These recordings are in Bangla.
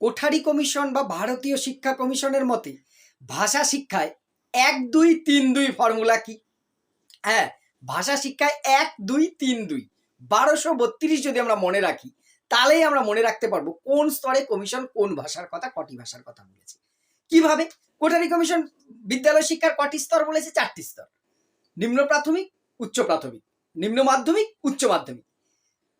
কোঠারি কমিশন বা ভারতীয় শিক্ষা কমিশনের মতে ভাষা শিক্ষায় এক, দুই, তিন, দুই ফর্মুলা কি? হ্যাঁ ভাষা শিক্ষায় এক, দুই, তিন, দুই। বারোশো বত্রিশ যদি আমরা মনে রাখি, তাহলেই আমরা মনে রাখতে পারব কোন স্তরে কমিশন কোন ভাষার কথা, কটি ভাষার কথা বলেছে। কীভাবে? কোঠারি কমিশন বিদ্যালয় শিক্ষার কটি স্তর বলেছে? চারটি স্তর। নিম্ন প্রাথমিক, উচ্চ প্রাথমিক। নিম্ন মাধ্যমিক, উচ্চ মাধ্যমিক।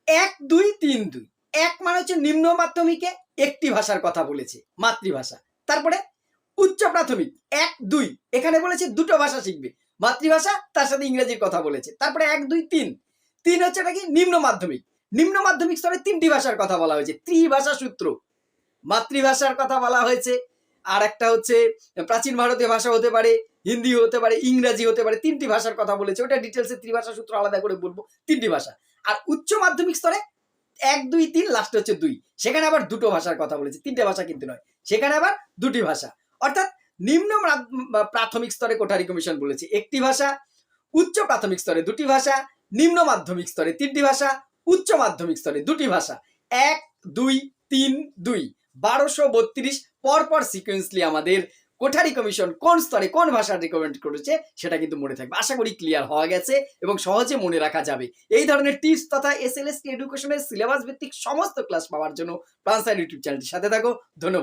এক, দুই, তিন, দুই। এক মানে হচ্ছে নিম্ন মাধ্যমিকে একটি ভাষার কথা বলেছে, মাতৃভাষা। তারপরে উচ্চ প্রাথমিক, এক, দুই, এখানে বলেছে দুটো ভাষা শিখবে। মাতৃভাষা, তার সাথে ইংরেজির কথা বলেছে। তারপরে এক, দুই, তিন। তিন হচ্ছে নাকি নিম্ন মাধ্যমিক। নিম্ন মাধ্যমিক স্তরে তিনটি ভাষার কথা বলা হয়েছে। ত্রিভাষা সূত্র। মাতৃভাষার কথা বলা হয়েছে। আর একটা হচ্ছে প্রাচীন ভারতীয় ভাষা হতে পারে হিন্দি হতে পারে, ইংরাজি হতে পারে, তিনটি ভাষার কথা বলেছে। ওটা ডিটেলসে ত্রিভাষা সূত্র আলাদা করে বলব। তিনটি ভাষা। আর উচ্চ মাধ্যমিক স্তরে এক, দুই, তিন লাস্ট হচ্ছে দুই। সেখানে আবার দুটো ভাষার কথা বলেছে, তিনটে ভাষা কিন্তু নয়। সেখানে আবার দুটি ভাষা। অর্থাৎ নিম্ন প্রাথমিক স্তরে কোঠারি কমিশন বলেছে, একটি ভাষা উচ্চ প্রাথমিক স্তরে দুটি ভাষা, নিম্ন মাধ্যমিক স্তরে তিনটি ভাষা, উচ্চ মাধ্যমিক স্তরে দুটি ভাষা। এক, দুই, তিন, দুই। বারোশো বত্রিশ পরপর সিকোয়েন্সলি আমাদের কোঠারি কমিশন কোন স্তরে কোন ভাষা রেকমেন্ড করেছে সেটা কিন্তু মনে থাকবে। আশা করি ক্লিয়ার হওয়া গেছে এবং সহজে মনে রাখা যাবে। এই ধরনের টিপস তথা এস এল এস এডুকেশনের সিলেবাস ভিত্তিক সমস্ত ক্লাস পাওয়ার জন্য প্রান্সার ইউটিউব চ্যানেলটির সাথে থাকো। ধন্যবাদ।